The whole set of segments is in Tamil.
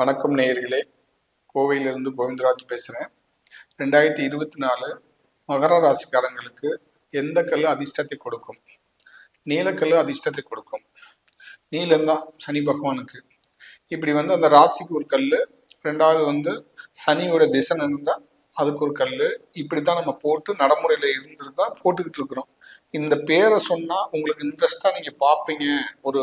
வணக்கம் நேயர்களே. கோவையிலிருந்து கோவிந்தராஜ் பேசுகிறேன் ரெண்டாயிரத்தி இருபத்தி நாலு மகர ராசிக்காரங்களுக்கு எந்த கல் அதிர்ஷ்டத்தை கொடுக்கும்? நீலக்கல் அதிர்ஷ்டத்தை கொடுக்கும். நீலந்தான் சனி பகவானுக்கு. இப்படி வந்து அந்த ராசிக்கு ஒரு கல் ரெண்டாவது வந்து சனியோட திசை இருந்தால் அதுக்கு ஒரு கல் இப்படி தான் நம்ம போட்டு நடைமுறையில் இருந்திருக்கோம் போட்டுக்கிட்டு இருக்கிறோம். இந்த பேரை சொன்னா உங்களுக்கு இன்ட்ரெஸ்டா நீங்க பார்ப்பீங்க. ஒரு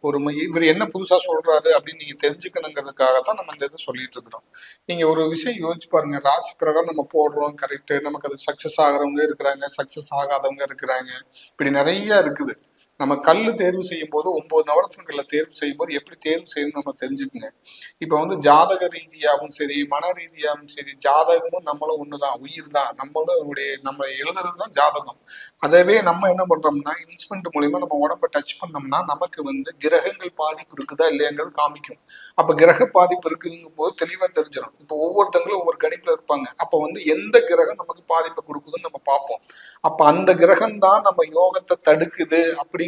ஒரு ம- இவர் என்ன புதுசா சொல்றாரு அப்படின்னு நீங்க தெரிஞ்சுக்கணுங்கிறதுக்காக தான் நம்ம இந்த இதை சொல்லிட்டு இருக்கிறோம். நீங்க ஒரு விஷயம் யோசிச்சு பாருங்க. ராசி பிரகாரம் நம்ம போடுறோம் கரெக்ட் நமக்கு அது சக்சஸ் ஆகிறவங்க இருக்கிறாங்க சக்சஸ் ஆகாதவங்க இருக்கிறாங்க. இப்படி நிறைய இருக்குது. நம்ம கல் தேர்வு செய்யும் போது ஒன்பது நவரத்னங்களை தேர்வு செய்யும் போது எப்படி தேர்வு செய்யணும்னு நம்ம தெரிஞ்சுக்குங்க. இப்போ வந்து ஜாதக ரீதியாகவும் சரி மன ரீதியாகவும் சரி ஜாதகமும் நம்மளும் ஒண்ணுதான். உயிர் தான் நம்மளும் நம்முடைய நம்ம எழுதுறது தான் ஜாதகம். அதவே நம்ம என்ன பண்றோம்னா இன்ஸ்ட்ருமெண்ட் மூலியமா நம்ம உடம்ப டச் பண்ணோம்னா நமக்கு வந்து கிரகங்கள் பாதிப்பு இருக்குதா இல்லையாங்கிறது காமிக்கும். அப்ப கிரக பாதிப்பு இருக்குதுங்கும் போது தெளிவா தெரிஞ்சிடும். இப்போ ஒவ்வொருத்தங்களும் ஒவ்வொரு கணிப்புல இருப்பாங்க. அப்ப வந்து எந்த கிரகம் நமக்கு பாதிப்பை கொடுக்குதுன்னு நம்ம பார்ப்போம். அப்ப அந்த கிரகம் தான் நம்ம யோகத்தை தடுக்குது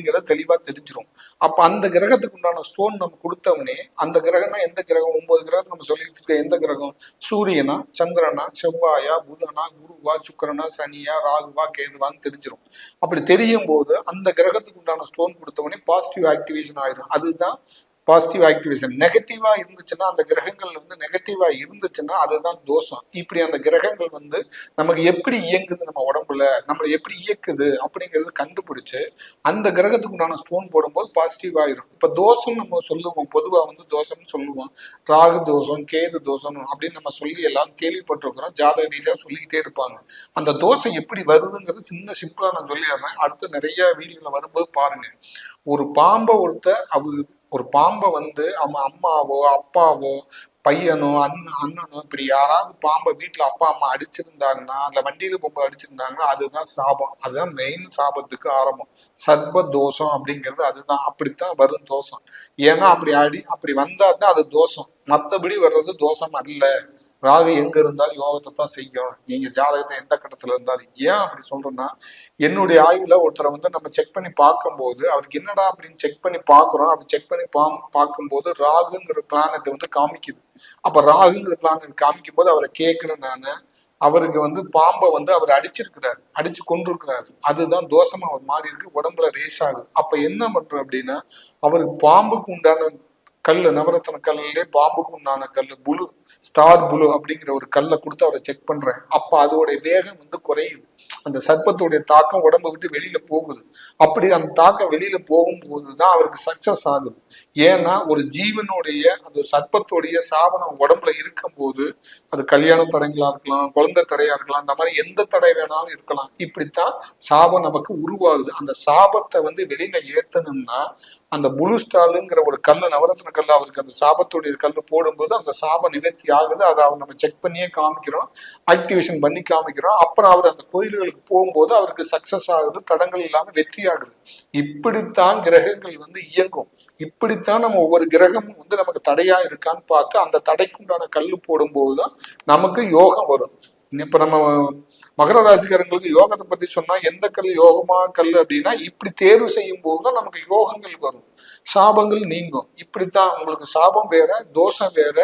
அப்படிங்கிறத தெளிவா தெரிஞ்சிடும் அப்ப அந்த கிரகத்துக்கு உண்டான ஸ்டோன் நம்ம கொடுத்தவனே அந்த கிரகம்னா எந்த கிரகம்? ஒன்பது கிரகத்தை நம்ம சொல்லிட்டு இருக்க எந்த கிரகம்? சூரியனா சந்திரனா செவ்வாயா புதனா குருவா சுக்கிரனா சனியா ராகுவா கேதுவான்னு தெரிஞ்சிரும். அப்படி தெரியும் போது அந்த கிரகத்துக்கு உண்டான ஸ்டோன் கொடுத்தவனே பாசிட்டிவ் ஆக்டிவேஷன் ஆயிரும். அதுதான் பாசிட்டிவ் ஆக்டிவேஷன் நெகட்டிவா இருந்துச்சுன்னா அந்த கிரகங்கள் வந்து நெகட்டிவா இருந்துச்சுன்னா அதுதான் தோஷம். இப்படி அந்த கிரகங்கள் வந்து நமக்கு எப்படி இயங்குது நம்ம உடம்புல நம்மளை எப்படி இயக்குது அப்படிங்கிறது கண்டுபிடிச்சு அந்த கிரகத்துக்கு உண்டான ஸ்டோன் போடும்போது பாசிட்டிவ் ஆயிரும் இப்ப தோஷம் நம்ம சொல்லுவோம். பொதுவா வந்து தோஷம்னு சொல்லுவோம். ராகு தோஷம் கேது தோஷம் அப்படின்னு நம்ம சொல்லி எல்லாம் கேள்விப்பட்டிருக்கிறோம். ஜாதக ரீதியாக சொல்லிக்கிட்டே இருப்பாங்க. அந்த தோசை எப்படி வருதுங்கிறது சின்ன சிம்பிளா நான் சொல்லிடுறேன். அடுத்து நிறைய வீடியோல வரும்போது பாருங்க. ஒரு பாம்பை ஒருத்த அவ ஒரு பாம்பை வந்து அம்மா அம்மாவோ அப்பாவோ பையனோ அண்ணன் அண்ணனோ இப்படி யாராவது பாம்பை வீட்டில் அப்பா அம்மா அடிச்சிருந்தாங்கன்னா இல்லை வண்டியில் பொம்பை அடிச்சிருந்தாங்கன்னா அதுதான் சாபம். அதுதான் மெயின் சாபத்துக்கு ஆரம்பம். சர்ப தோஷம் அப்படிங்கிறது அதுதான். அப்படித்தான் வரும் தோஷம். ஏன்னா அப்படி அடி அப்படி வந்தா தான் அது தோஷம். மற்றபடி வர்றது தோஷம் அல்ல. ராகு எங்க இருந்தாலும் யோகத்தை தான் செய்யும். நீங்க ஜாதகத்தை எந்த கட்டத்துல இருந்தாலும். ஏன் அப்படி சொல்றேன்னா என்னுடைய ஆய்வுல ஒருத்தரை வந்து நம்ம செக் பண்ணி பார்க்கும்போது அவருக்கு என்னடா அப்படின்னு செக் பண்ணி பாக்குறோம் அப்படி செக் பண்ணி பா பார்க்கும்போது ராகுங்கிற பிளானட் வந்து காமிக்குது. அப்ப ராகுங்கிற பிளானட் காமிக்கும் போது அவரை கேட்கிறேன் நானு. அவருக்கு வந்து பாம்பை வந்து அவர் அடிச்சிருக்கிறாரு. அடிச்சு கொண்டிருக்கிறாரு அதுதான் தோஷமா அவர் மாறி இருக்கு. உடம்புல ரேஸ் ஆகுது. அப்ப என்ன பண்றோம் அப்படின்னா அவருக்கு பாம்புக்கு உண்டான கல்லு நவரத்ன கல்லே பாம்புக்கு உண்டான கல் புழு ஸ்டார் புழு அப்படிங்கிற ஒரு கல்லை கொடுத்து அவரை செக் பண்றேன். அப்ப அதோட வேகம் வந்து குறையுது அந்த சர்ப்பத்துடைய தாக்கம் உடம்ப விட்டு வெளியில போகுது. அப்படி அந்த தாக்கம் வெளியில போகும்போது தான் அவருக்கு சக்சஸ் ஆகுது. ஏன்னா ஒரு ஜீவனுடைய அந்த சர்ப்பத்துடைய சாபனம் உடம்புல இருக்கும்போது அது கல்யாண தடைகளா இருக்கலாம் குழந்தை தடையா இருக்கலாம் இந்த மாதிரி எந்த தடை வேணாலும் இருக்கலாம். இப்படித்தான் சாபம் நமக்கு உருவாகுது. அந்த சாபத்தை வந்து வெளியில ஏத்தணும்னா அந்த புளு ஸ்டாலுங்கிற ஒரு கல்லு நவரத்ன கல் அவருக்கு அந்த சாபத்துடைய கல்லு போடும்போது அந்த சாபம் நிவர்த்தி ஆகுது. அதை அவர் நம்ம செக் பண்ணியே காமிக்கிறோம். ஆக்டிவேஷன் பண்ணி காமிக்கிறோம். அப்புறம் அவர் அந்த கோயில்களுக்கு போகும்போது அவருக்கு சக்சஸ் ஆகுது தடங்கள் இல்லாமல் வெற்றி ஆகுது இப்படித்தான் கிரகங்கள் வந்து இயங்கும். இப்படித்தான் நம்ம ஒவ்வொரு கிரகமும் வந்து நமக்கு தடையா இருக்கான்னு பார்த்து அந்த தடைக்குண்டான கல் போடும்போது தான் நமக்கு யோகம் வரும். இப்ப நம்ம மகர ராசிக்காரங்களுக்கு யோகத்தை பத்தி சொன்னா எந்த கல் யோகமா கல் அப்படின்னா இப்படி தேர்வு செய்யும் போதுதான் நமக்கு யோகங்கள் வரும். சாபங்கள் நீங்கும். இப்படித்தான் உங்களுக்கு சாபம் வேற தோஷம் வேற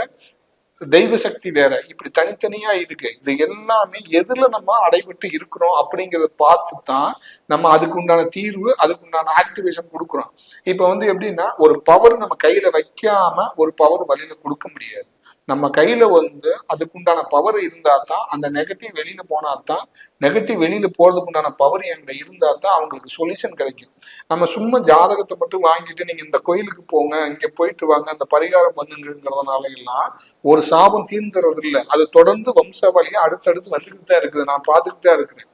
தெய்வ சக்தி வேற. இப்படி தனித்தனியா இருக்கு. இது எல்லாமே எதுல நம்ம அடைபட்டு இருக்கிறோம் அப்படிங்கறத பார்த்து தான் நம்ம அதுக்கு உண்டான தீர்வு அதுக்கு உண்டான ஆக்டிவேஷன் கொடுக்குறோம். இப்ப வந்து எப்படின்னா ஒரு பவர் நம்ம கையில வைக்காம ஒரு பவர் வழியில கொடுக்க முடியாது. நம்ம கையில வந்து அதுக்குண்டான பவர் இருந்தா தான் அந்த நெகட்டிவ் வெளியில போனா தான் நெகட்டிவ் வெளியில போறதுக்குண்டான பவர் என்கிட்ட இருந்தா தான் அவங்களுக்கு சொல்யூஷன் கிடைக்கும். நம்ம சும்மா ஜாதகத்தை மட்டும் வாங்கிட்டு நீங்க இந்த கோயிலுக்கு போங்க இங்க போயிட்டு வாங்க அந்த பரிகாரம் பண்ணுங்கிறதுனால எல்லாம் ஒரு சாபம் தீர்ந்துறது இல்லை. அது தொடர்ந்து வம்சாவளியா அடுத்தடுத்து வந்துக்கிட்டு தான் இருக்குது. நான் பார்த்துக்கிட்டு தான் இருக்கிறேன்.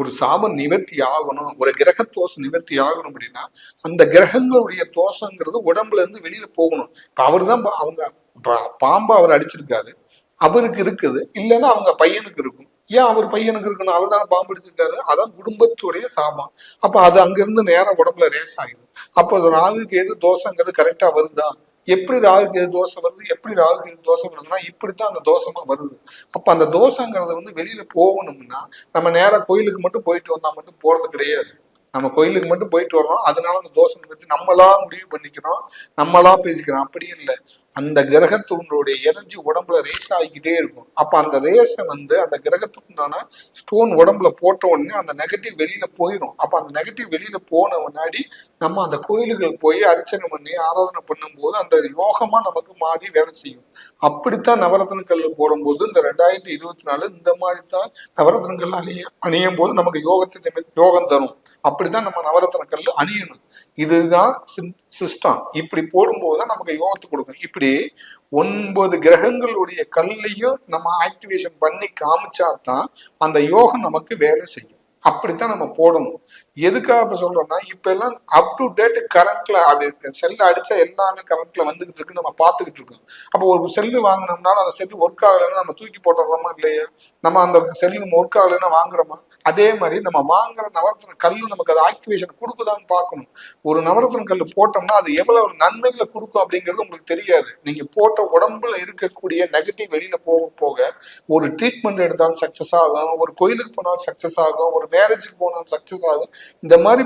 ஒரு சாபம் நிவர்த்தி ஆகணும் ஒரு கிரக தோஷம் நிவர்த்தி ஆகணும் அப்படின்னா அந்த கிரகங்களுடைய தோஷங்கிறது உடம்புல இருந்து வெளியில போகணும். இப்ப அவர் தான் அவங்க பாம்பு அவர் அடிச்சிருக்காரு. அவருக்கு இருக்குது. இல்லைன்னா அவங்க பையனுக்கு இருக்கும். ஏன் அவர் பையனுக்கு இருக்கணும் அவர் தான் பாம்பு அடிச்சிருக்காரு. அதான் குடும்பத்துடைய சாபம் அப்ப அது அங்கிருந்து நேரம் உடம்புல ரேஸ் ஆகிடும் அப்போ ராகுக்கு எது தோஷங்கிறது கரெக்டா வருதா? எப்படி ராகுக்கு எது தோசை வருது? எப்படி ராகுக்கு எது தோசை வருதுன்னா இப்படித்தான் அந்த தோஷமா வருது. அப்ப அந்த தோசைங்கிறது வந்து வெளியில போகணும்னா நம்ம நேரா கோயிலுக்கு மட்டும் போயிட்டு வந்தா மட்டும் போறது கிடையாது. நம்ம கோயிலுக்கு மட்டும் போயிட்டு வர்றோம். அதனால அந்த தோசை பற்றி நம்மளா முடிவு பண்ணிக்கிறோம். நம்மளா பேசிக்கிறோம். அப்படி இல்லை. அந்த கிரகத்தினுடைய எனர்ஜி உடம்புல ரேஸ் ஆகிக்கிட்டே இருக்கும். அப்ப அந்த ரேஸை வந்து அந்த கிரகத்துக்குண்டான ஸ்டோன் உடம்புல போட்ட உடனே அந்த நெகட்டிவ் வெளியில போயிடும் அப்ப அந்த நெகட்டிவ் வெளியில போன முன்னாடி நம்ம அந்த கோயில்கள் போய் அர்ச்சனை பண்ணி ஆராதனை பண்ணும்போது அந்த யோகமா நமக்கு மாறி வேலை செய்யும். அப்படித்தான் நவரத்ன போடும்போது இந்த ரெண்டாயிரத்தி இருபத்தி நாலு இந்த மாதிரி தான் நவரத்ன அணிய அணியும் போது நமக்கு யோகத்தை யோகம் தரும். அப்படிதான் நம்ம நவரத்ன அணியணும். இதுதான் சிஸ்டம். இப்படி போடும்போது தான் நமக்கு யோகத்தை கொடுக்கும். இப்படி ஒன்பது கிரகங்களுடைய கல்லையும் நம்ம ஆக்டிவேஷன் பண்ணி காமிச்சா தான் அந்த யோகம் நமக்கு வேலை செய்யும். அப்படித்தான் நம்ம போடணும். எதுக்காக இப்ப சொல்றோம்னா இப்ப எல்லாம் அப் டு டேட் கரண்ட்ல அப்படி செல்லு அடிச்சா எல்லாமே கரண்ட்ல வந்துகிட்டு இருக்கு நம்ம பார்த்துக்கிட்டு இருக்கோம். அப்போ ஒரு செல்லு வாங்கினோம்னாலும் அந்த செல்லு ஒர்க் ஆகலைன்னா நம்ம தூக்கி போட்டுறோமா இல்லையா? நம்ம அந்த செல்லு நம்ம ஒர்க் ஆகலைன்னா வாங்குறோமா? அதே மாதிரி நம்ம வாங்குற நவரத்ன கல் நமக்கு அது ஆக்டிவேஷன் கொடுக்குதான்னு பார்க்கணும். ஒரு நவரத்ன கல் போட்டோம்னா அது எவ்வளவு நன்மைகளை கொடுக்கும் அப்படிங்கிறது உங்களுக்கு தெரியாது. நீங்க போட்ட உடம்புல இருக்கக்கூடிய நெகட்டிவ் வெளியில போக போக ஒரு ட்ரீட்மெண்ட் எடுத்தாலும் சக்சஸ் ஆகும். ஒரு கோயிலுக்கு போனாலும் சக்சஸ் ஆகும். ஒரு மேரேஜுக்கு போனாலும் சக்சஸ் ஆகும். இந்த மாதிரி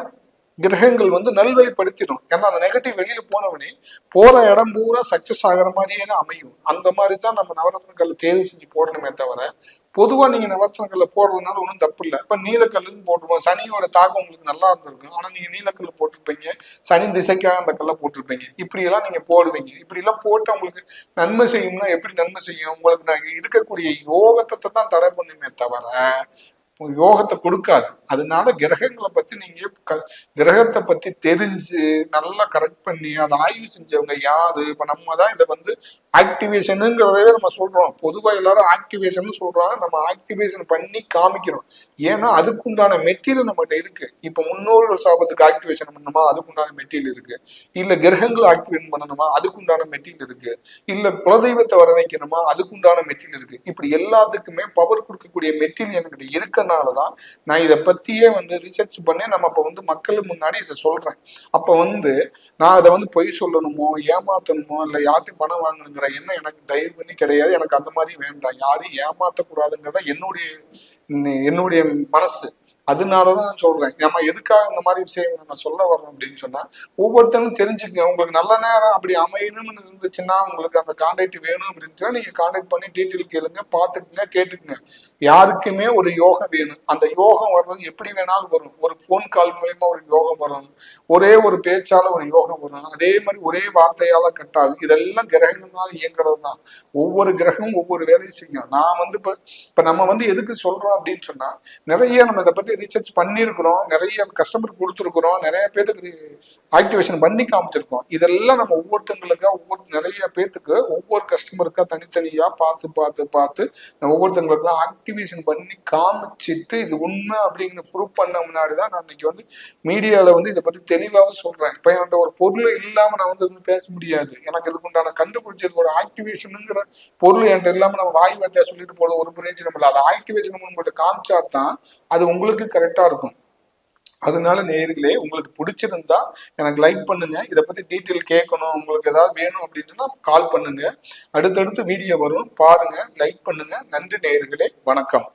கிரகங்கள் வந்து நல்வழிப்படுத்திடும். ஏன்னா அந்த நெகட்டிவ் வெளியில போனவனே போற இடம் பூரா சக்சஸ் ஆகிற மாதிரியே தான் அமையும். அந்த மாதிரி தான் நம்ம நவரத்னக்கல்ல தேர்வு செஞ்சு போடணுமே தவிர பொதுவா நீங்க நவரத்னக்கல்ல போடுறதுனால ஒன்றும் தப்பு இல்லை. இப்ப நீலக்கல்லுன்னு போட்டுருவோம் சனியோட தாக்கம் உங்களுக்கு நல்லா இருந்திருக்கும். ஆனா நீங்க நீலக்கல் போட்டிருப்பீங்க. சனி திசைக்காக அந்த கல்லை போட்டிருப்பீங்க. இப்படி எல்லாம் நீங்க போடுவீங்க. இப்படி எல்லாம் போட்டு உங்களுக்கு நன்மை செய்யும்னா எப்படி நன்மை செய்யும்? உங்களுக்கு நான் இருக்கக்கூடிய யோகத்தை தான் தடை பண்ணுமே தவிர யோகத்தை கொடுக்காது. அதனால கிரகங்களை பத்தி நீங்க கிரகத்தை பத்தி தெரிஞ்சு நல்லா கரெக்ட் பண்ணி அதை ஆய்வு செஞ்சவங்க யாரு? இப்ப நம்ம தான் இதை வந்து ஆக்டிவேஷனுங்கிறதவே நம்ம சொல்றோம். பொதுவா எல்லாரும் ஆக்டிவேஷன் சொல்றாங்க. நம்ம ஆக்டிவேஷன் பண்ணி காமிக்கிறோம். ஏன்னா அதுக்குண்டான மெட்டீரியல் நம்மகிட்ட இருக்கு. இப்ப முன்னோர்கள் சாபத்துக்கு ஆக்டிவேஷன் பண்ணணுமா? அதுக்குண்டான மெட்டீரியல் இருக்கு. இல்ல கிரகங்களை ஆக்டிவேட் பண்ணணுமா? அதுக்குண்டான மெட்டீரியல் இருக்கு. இல்ல குலதெய்வத்தை வர வைக்கணுமா அதுக்குண்டான மெட்டீரியல் இருக்கு. இப்படி எல்லாத்துக்குமே பவர் கொடுக்கக்கூடிய மெட்டீரியல் என்கிட்ட தான் நான் இதை பத்தியே வந்து ரிசர்ச் பண்ணி நம்ம இப்போ வந்து மக்களுக்கு முன்னாடி இதை சொல்றேன். அப்ப வந்து நான் அதை வந்து பொய் சொல்லணுமோ ஏமாத்தணுமோ இல்லை யார்ட்டையும் பணம் வாங்கணுங்கிற எண்ணம் எனக்கு தயவு பண்ணி கிடையாது. எனக்கு அந்த மாதிரி வேண்டாம். யாரையும் ஏமாற்றக்கூடாதுங்கிறத என்னுடைய என்னுடைய மனசு. அதனாலதான் நான் சொல்றேன். நம்ம எதுக்காக இந்த மாதிரி விஷயங்கள் நான் சொல்ல வரேன் அப்படின்னு சொன்னா ஒவ்வொருத்தரும் தெரிஞ்சுக்கங்க. உங்களுக்கு நல்ல நேரம் அப்படி அமையணும்னு இருந்துச்சுன்னா உங்களுக்கு அந்த கான்டாக்ட் வேணும் அப்படின்னா நீங்க கான்டாக்ட் பண்ணி டீட்டெயில் கேளுங்க பாத்துக்குங்க கேட்டுக்குங்க. யாருக்குமே ஒரு யோகம் வேணும். அந்த யோகம் வர்றது எப்படி வேணாலும் வரும். ஒரு போன் கால் மூலயமா ஒரு யோகம் வரும். ஒரே ஒரு பேச்சால ஒரு யோகம் வரும். அதே மாதிரி ஒரே வார்த்தையால கட்டாது. இதெல்லாம் கிரகங்களால இயங்குறது தான். ஒவ்வொரு கிரகமும் ஒவ்வொரு வேலையும் செய்யும். நான் வந்து இப்ப இப்ப நம்ம வந்து எதுக்கு சொல்றோம் அப்படின்னு சொன்னா நிறைய நம்ம இதை பத்தி ரீசர்ச் பண்ணியிருக்கிறோம். நிறைய கஸ்டமர் கொடுத்துருக்குறோம். நிறைய பேர்த்துக்கு ஆக்டிவேஷன் பண்ணி காமிச்சிருக்கோம். இதெல்லாம் நம்ம ஒவ்வொருத்தங்களுக்கா ஒவ்வொரு நிறைய பேர்த்துக்கு ஒவ்வொரு கஸ்டமருக்கா தனித்தனியா பார்த்து பார்த்து பார்த்து நம்ம ஒவ்வொருத்தங்களுக்குலாம் ஆக்டிவேஷன் பண்ணி காமிச்சிட்டு இது உண்மை அப்படிங்கிற ப்ரூவ் பண்ண முன்னாடி தான் நான் இன்னைக்கு வந்து மீடியாவில் வந்து இதை பத்தி தெளிவாக சொல்றேன். இப்போ என்கிட்ட ஒரு பொருள் இல்லாம நான் வந்து பேச முடியாது. எனக்கு இதுக்கு உண்டான கண்டுபிடிச்சதோட ஆக்டிவேஷனுங்கிற பொருள் என்கிட்ட இல்லாம நம்ம வாய் வார்த்தையா சொல்லிட்டு போறது ஒரு பிரயோஜனம் இல்லை. அதை ஆக்டிவேஷன் உங்கள்கிட்ட காமிச்சா தான் அது உங்களுக்கு கரெக்டா இருக்கும். அதனால நேர்களே உங்களுக்கு பிடிச்சிருந்தா எனக்கு லைக் பண்ணுங்க. இதை பத்தி டீட்டெயில் கேட்கணும் உங்களுக்கு ஏதாவது வேணும் அப்படின்னா கால் பண்ணுங்க. அடுத்தடுத்து வீடியோ வரும். பாருங்க லைக் பண்ணுங்க. நன்றி நேர்களே வணக்கம்.